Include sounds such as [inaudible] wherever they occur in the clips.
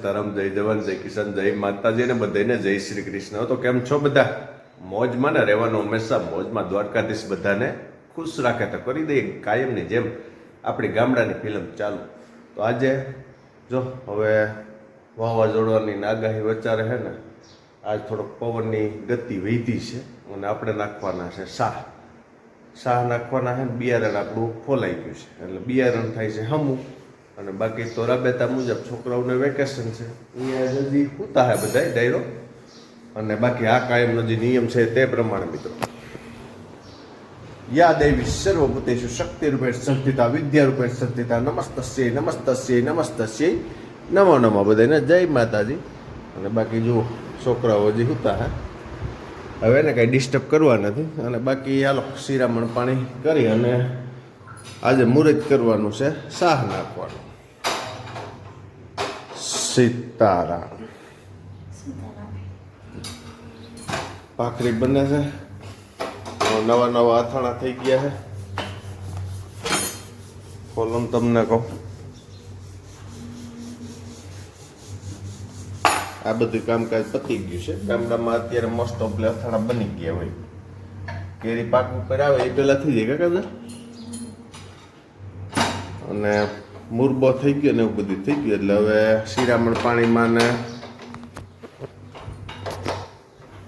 કિશન જય માતાજી અને બધાને જય શ્રી કૃષ્ણ. તો કેમ છો બધા? મોજમાં ને રહેવાનું હંમેશા મોજમાં દ્વારકાધીશ બધાને ખુશ રાખે તો કરી દઈએ કાયમની જેમ આપણી ગામડાની ફિલ્મ ચાલુ. તો આજે જો હવે વાવાઝોડાની નાગાહી વચારે છે ને, આજ થોડોક પવનની ગતિ વધી છે અને આપણે નાખવાના છે શાહ. શાહ નાખવાના છે ને બિયારણ આપણું ફોલાઈ ગયું છે. એટલે બિયારણ થાય છે હમું. અને બાકી તોરા બેતા મુજબ છોકરાઓને વેકેશન છે. અહીંયા જલ્દી પૂતા હે બધા ડાયરો? અને બાકી આ કાયમનો જે નિયમ છે તે પ્રમાણે મિત્રો. યા દેવી સર્વભૂતેશુ શક્તિ રૂપે સંસ્થિતા વિદ્યા રૂપે સંસ્થિતા નમસ્તસ્ય નમસ્તસ્ય નમસ્તસ્ય. નમો નમો બધાને જય માતાજી. અને બાકી જુઓ, છોકરાઓ હજી હુતા હે. હવે એને કાંઈ ડિસ્ટર્બ કરવા નથી. અને બાકી હાલો, શિરામણ પાણી કરી અને આજે મુહૂર્ત કરવાનું છે શાહ નાખવાનું. સીતારામ ભાખરી બને છે. નવા નવા અથાણા થઈ ગયા છે. કોલમ તમને કહું. આ બધું કામકાજ પતી ગયું છે. ગામડામાં અત્યારે મોસ્ટ ઓફ અથાણા બની ગયા હોય. કેરી પાક ઉપર આવે એ પેલા થઈ જાય કાકા અને મુરબો થઈ ગયો ને એવું બધું થઈ ગયું. એટલે હવે શિરામણ પાણીમાં ને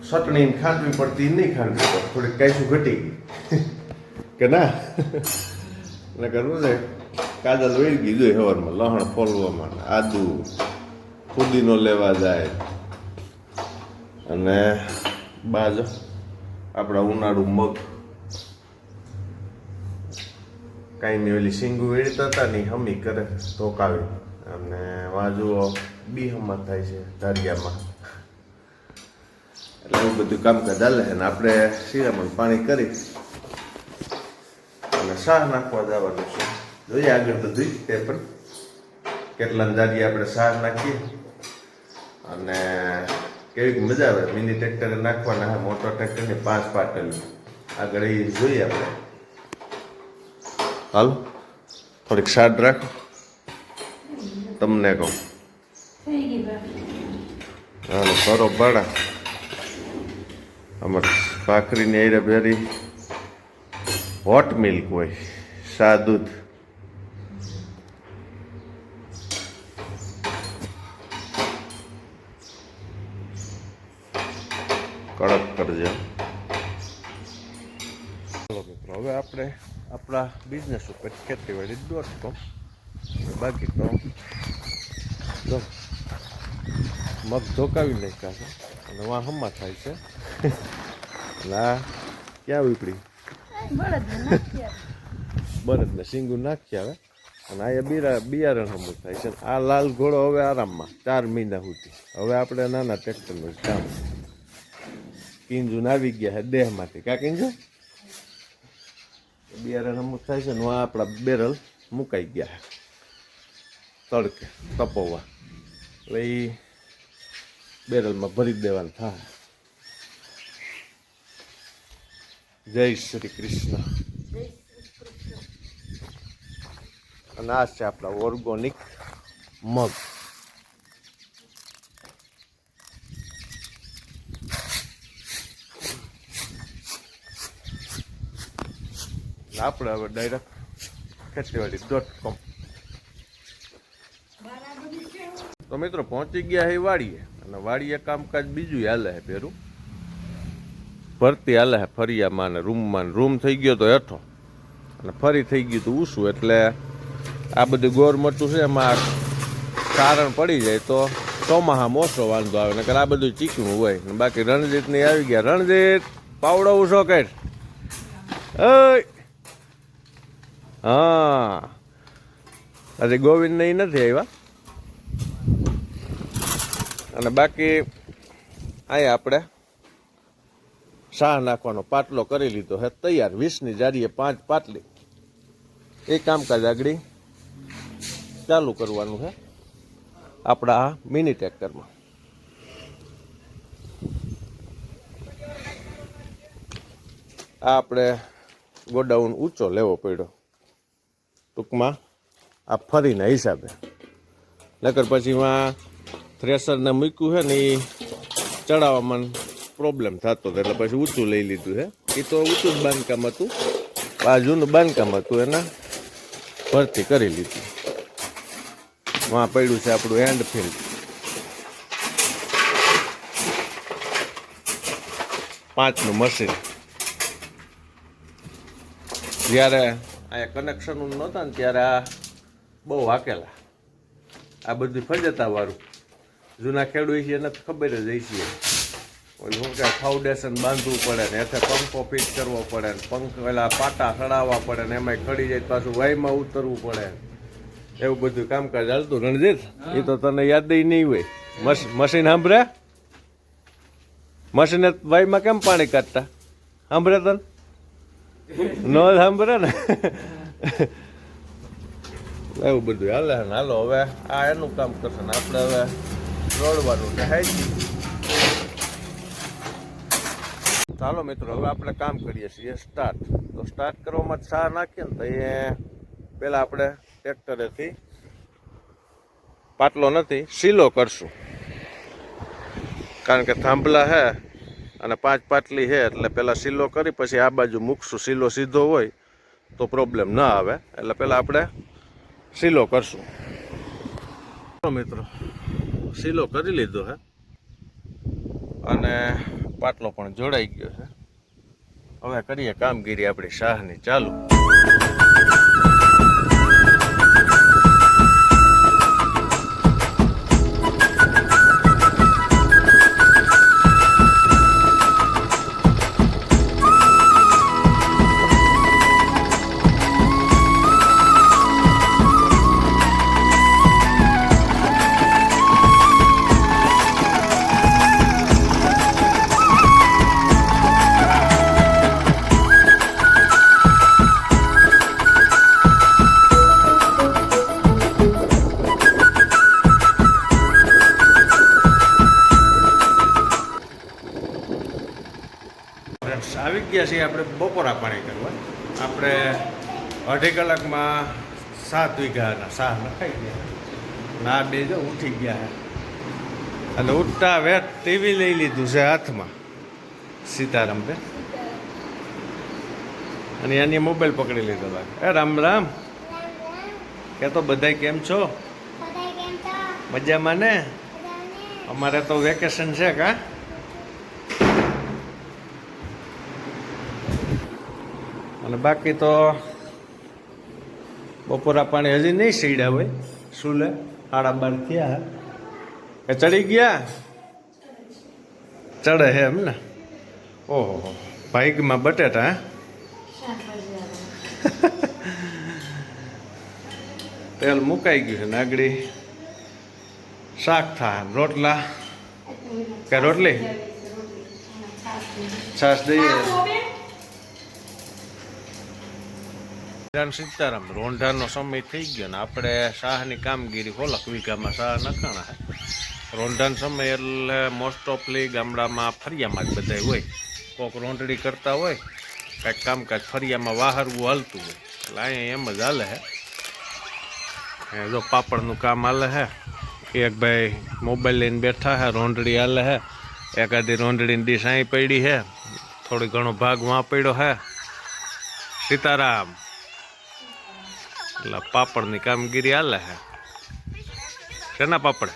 ચટણી ખાંડવી પડતી નહીં ખાંડવી પડતી. થોડીક કાંઈશું ઘટી ગઈ. કે ના? ને કરવું છે કાજલ વેળગી ગીધું હવારમાં લહણ ફોલવામાં આદુ, ફુદીનો લેવા જાય. અને બાજ આપણા ઉનાળુ મગ. કાંઈ નહીં ઓલી સિંગુ વેળતા હતા ને હમી કરે, ધોકાવી. અને વાજુઓ બી હમત થાય છે ધારિયામાં. એટલે એવું બધું કામકાજ હાલે અને આપણે શિરામણ પાણી કરી અને શાહ નાખવા જવાનું છે. જોઈએ આગળ બધું તે પણ કેટલા દાદી આપણે શાહ નાખીએ. અને કેવી મજા આવે, મિની ટ્રેક્ટરે નાખવાના, મોટો ટ્રેક્ટરની પાંચ પાટલી. આગળ એ જોઈએ આપણે. હાલ, થોડીક સાડ રાખો. તમને કહું. હાલો, કરો ભાડા અમાર ભાખરીની એરે ભેરી હોટ મિલ્ક હોય સા દૂધ. કડક કરજો. ચાલો મિત્રો, હવે આપણે આપણા બિઝનેસ ઉપર ખેતીવાડી ડોટ કોમ બાકી તો જો, મગ ધોકાવી નાખ્યા છે. અને વાં હમા થાય છે. આ ક્યાં ઉપડી? બળદ નાખ્યા બરદને સિંગું નાખી આવે. અને આ બિરા, બિયારણ હમું થાય છે. આ લાલ ઘોડો હવે આરામમાં, ચાર મહિના સુધી. હવે આપણે નાના ટ્રેક્ટરનું જ કામ. કિંજુન આવી ગયા છે દેહમાંથી. કા કિંજુ? બિયારણ અમુક થાય છે આ આપણા બેરલ મુકાઈ ગયા તડકે, તપોવા. એટલે એ બેરલમાં ભરી દેવાનું થાય જય શ્રી કૃષ્ણ. અને આ છે આપણા ઓર્ગોનિક મગ. આપણે હવે ડાયરેક્ટ ખેતીવાડી ડોટ કોમ તો મિત્રો પહોંચી ગયા છે વાડીએ. અને વાડીએ કામકાજ બીજું હાલે છે પેરું ભરતી હાલે છે ફરિયામાં ને રૂમમાં રૂમ થઈ ગયો તો હેઠો. અને ફરી થઈ ગયું તો ઊસું એટલે આ બધું ગોરમટું છે એમાં કારણ પડી જાય તો ચોમાહામાં ઓછો વાંધો આવે, નકર આ બધું ચીકણું હોય. ને બાકી રણજીતની આવી ગયા. રણજીત, પાવડો ઉછો કર. હા. આજે ગોવિંદ એ નથી આવ્યા અને બાકી અહીંયા આપણે શાહ નાખવાનો પાટલો કરી લીધો હે, તૈયાર. વીસની જારીએ પાંચ પાટલી. એ કામકાજ આગળ ચાલુ કરવાનું છે આપણા આ મિની ટ્રેક્ટરમાં. આ આપણે ગોડાઉન ઊંચો લેવો પડ્યો. ટૂંકમાં આ ફરીના હિસાબે. નકર પછીમાં થ્રેસરને મૂક્યું છે ને એ ચડાવવામાં પ્રોબ્લેમ થતો હતો, એટલે પછી ઊંચું લઈ લીધું છે. એ તો ઊંચું જ બાંધકામ હતું. આ જૂનું બાંધકામ હતું એના ભરતી કરી લીધી. વાં પડ્યું છે આપણું હેન્ડ ફિલ્ડ પાંચનું મશીન જ્યારે અહીંયા કનેક્શન નહોતા ને ત્યારે આ બહુ વાકેલા. આ બધું ફજતા વાળું. જૂના ખેડૂત છે એને ખબર જ હશે. ઓલું શું કે ફાઉન્ડેશન બાંધવું પડે ને એટલે પંખો ફિટ કરવો પડે ને પંખ પેલા પાટા ચડાવવા પડે ને એમાં ખડી જાય પાછું વાયમાં ઉતરવું પડે એવું બધું કામકાજ હાલતું. રણજીત એ તો તને યાદ નહીં હોય. મશ- મશીન સાંભળે મશીને વાયમાં કેમ પાણી કાઢતા? સાંભળે તને? ન સાંભળે ને. એવું બધું હાલે હાલો હવે આ એનું કામ કરશે ને આપણે હવે દોડવાનું છે હાઈ ચાલો મિત્રો, હવે આપણે કામ કરીએ છીએ સ્ટાર્ટ તો સ્ટાર્ટ કરવામાં સા નાખીએ ને તો એ પહેલાં આપણે ટ્રેક્ટરેથી પાટલો નથી, સીલો કરશું. કારણ કે થાંભલા હે અને પાંચ પાટલી છે એટલે પહેલાં સીલો કરી, પછી આ બાજુ મૂકશું. સીલો સીધો હોય તો પ્રોબ્લેમ ના આવે. એટલે પહેલાં આપણે સીલો કરશું. મિત્રો, સીલો કરી લીધો હે. અને પાટલો પણ જોડાઈ ગયો છે. હવે કરીએ કામગીરી આપણી શાહની. ચાલુ. આપણે બપોરા પાણી કરવા આપણે અઢી કલાકમાં સાત વીઘાના સાહ નખાઈ ગયા. ના બે જો ઉઠી ગયા અને ઉઠતા વેત ટીવી લઈ લીધું છે હાથમાં. સીતારામ બે અને એની મોબાઈલ પકડી લીધો લાગે એ રામ રામ. કે તો બધાય કેમ છો? મજામાં ને? અમારે તો વેકેશન છે કા? અને બાકી તો બપોરા પાણી હજી નહીં સીડ્યા હોય સુલે આડા સાડા બાર થયા. એ ચડી ગયા? ચડે હે એમ ને? ઓહો હો. ભાઈકમાં બટેટા હે? તેલ મુકાઈ ગયું છે નાગડી. શાક થા રોટલા. કે રોટલી? છાશ દઈએ. રામ સીતારામ, રોંઢાનો સમય થઈ ગયો ને આપણે શાહની કામગીરી હોલક વીઘામાં શાહ નખાણા હે. રોંઢાનો સમય એટલે મોસ્ટ ઓફલી ગામડામાં ફરિયામાં જ બધા હોય. કોક રોંઢડી કરતા હોય, કાંઈક કામકાજ ફરિયામાં વાહરવું હાલતું હોય. એટલે અહીંયા એમ જ હાલે હે. જો પાપડનું કામ હાલે હે. એક ભાઈ મોબાઈલ લઈને બેઠા હે, રોંઢડી હાલે હે. એકાદી રોંઢડીની ડીશ અહીં પડી હે. થોડી ઘણો ભાગ વાં પડ્યો હે. સીતારામ. એટલે પાપડની કામગીરી હાલે હે. શેના પાપડ?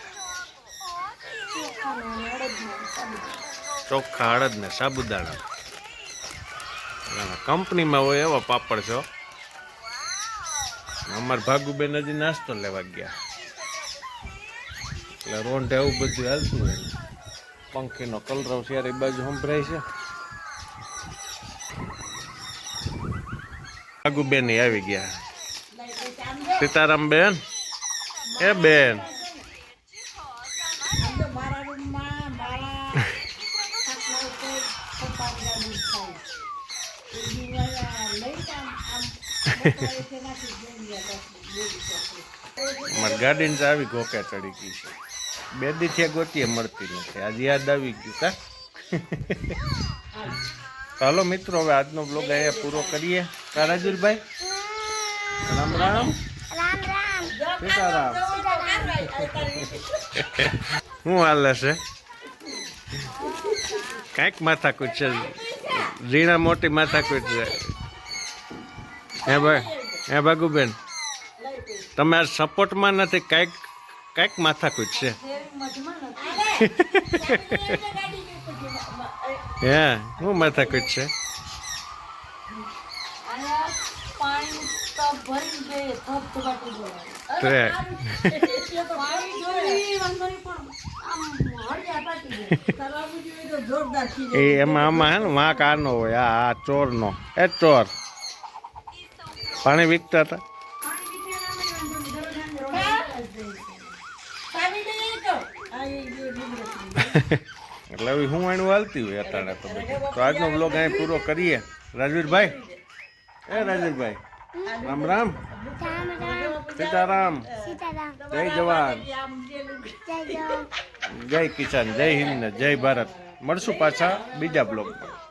ચોખ્ખા હળદ ને સાબુદાણા. કંપનીમાં હોય એવા પાપડ છો અમારે ભાગુબેન હજી નાસ્તો લેવા ગયા. એટલે રોંઢે એવું બધું હાલતું હોય પંખીનો કલરવ શિયાર એ બાજુ સંભળાય છે. ભાગુબેન આવી ગયા. સીતારામ બેન? એ બેન? અમારી ગાડીને આવી ગોકે ચડી ગઈ છે. બે દી થયા ગોતીએ, મળતી નથી. આજે યાદ આવી ગયું, કા? ચાલો મિત્રો, હવે આજનો બ્લોગ અહીંયા પૂરો કરીએ. રામ રામ રામ. શું હાલે છે? કાંઈક માથાકૂટ છે. ઝીણા મોટી માથાકૂટ છે. હે ભાઈ, હે ભાગુબેન તમે આ સપોર્ટમાં નથી, કાંઈક કાંઈક માથાકૂટ છે. હે શું માથાકૂટ છે. પાણી તો ભરી ધબધબાટી પાણી જોઈએ પણ એ એમાં આમાં હે ને વાંક આનો હોય. આ આ ચોરનો. એ ચોર. પાણી વીકતા હતા? [laughs] એટલે હવે હું એનું હાલતી હોય અત્યારે તો આજનો બ્લોગ અહીં પૂરો કરીએ. રાજવીરભાઈ? એ રાજવીરભાઈ રામ રામ. સીતારામ. જય જવાન. જય કિસાન, જય હિન્દ, જય ભારત. મળશું પાછા બીજા બ્લોગમાં